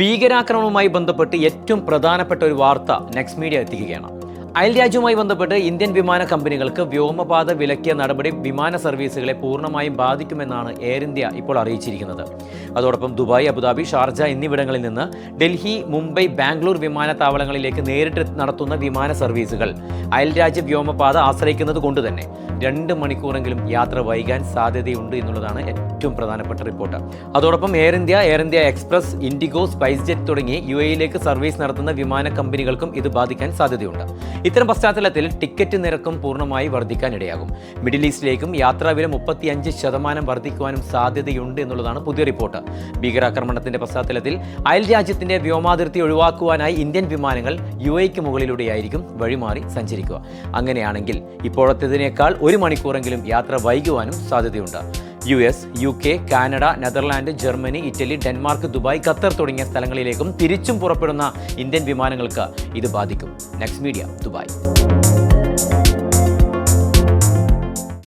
ഭീകരാക്രമണവുമായി ബന്ധപ്പെട്ട് ഏറ്റവും പ്രധാനപ്പെട്ട ഒരു വാർത്ത നെക്സ്റ്റ് മീഡിയ എത്തിക്കുകയാണ്. അയൽരാജ്യവുമായി ബന്ധപ്പെട്ട് ഇന്ത്യൻ വിമാന കമ്പനികൾക്ക് വ്യോമപാത വിലക്കിയ നടപടി വിമാന സർവീസുകളെ പൂർണമായും ബാധിക്കുമെന്നാണ് എയർ ഇന്ത്യ ഇപ്പോൾ അറിയിച്ചിരിക്കുന്നത്. അതോടൊപ്പം ദുബായ് അബുദാബി ഷാർജ എന്നിവിടങ്ങളിൽ നിന്ന് ഡൽഹി മുംബൈ ബാംഗ്ലൂർ വിമാനത്താവളങ്ങളിലേക്ക് നേരിട്ട് നടത്തുന്ന വിമാന സർവീസുകൾ അയൽരാജ്യ വ്യോമപാത ആശ്രയിക്കുന്നത് കൊണ്ട് തന്നെ രണ്ട് മണിക്കൂറെങ്കിലും യാത്ര വൈകാൻ സാധ്യതയുണ്ട് എന്നുള്ളതാണ് ഏറ്റവും പ്രധാനപ്പെട്ട റിപ്പോർട്ട്. അതോടൊപ്പം Air India Air India Express IndiGo SpiceJet തുടങ്ങി യു എയിലേക്ക് സർവീസ് നടത്തുന്ന വിമാന കമ്പനികൾക്കും ഇത് ബാധിക്കാൻ സാധ്യതയുണ്ട്. ഇത്തരം പശ്ചാത്തലത്തിൽ ടിക്കറ്റ് നിരക്കും പൂർണമായി വർദ്ധിക്കാനിടയാകും. മിഡിൽ ഈസ്റ്റിലേക്കും യാത്രാവില മുപ്പത്തിയഞ്ച് ശതമാനം വർദ്ധിക്കുവാനും സാധ്യതയുണ്ട് എന്നുള്ളതാണ് പുതിയ റിപ്പോർട്ട്. ഭീകരാക്രമണത്തിന്റെ പശ്ചാത്തലത്തിൽ അയൽ രാജ്യത്തിന്റെ വ്യോമാതിർത്തി ഒഴിവാക്കുവാനായി ഇന്ത്യൻ വിമാനങ്ങൾ യു എക്ക് മുകളിലൂടെയായിരിക്കും വഴിമാറി സഞ്ചരിക്കുക. അങ്ങനെയാണെങ്കിൽ ഇപ്പോഴത്തേതിനേക്കാൾ ഒരു മണിക്കൂറെങ്കിലും യാത്ര വൈകുവാനും സാധ്യതയുണ്ട്. U S U K Canada Netherland Germany Italy Denmark Dubai Qatar തുടങ്ങിയ സ്ഥലങ്ങളിലേക്കും തിരിച്ചും പുറപ്പെടുന്ന ഇന്ത്യൻ വിമാനങ്ങൾക്ക് ഇത് ബാധിക്കും. Next media Dubai.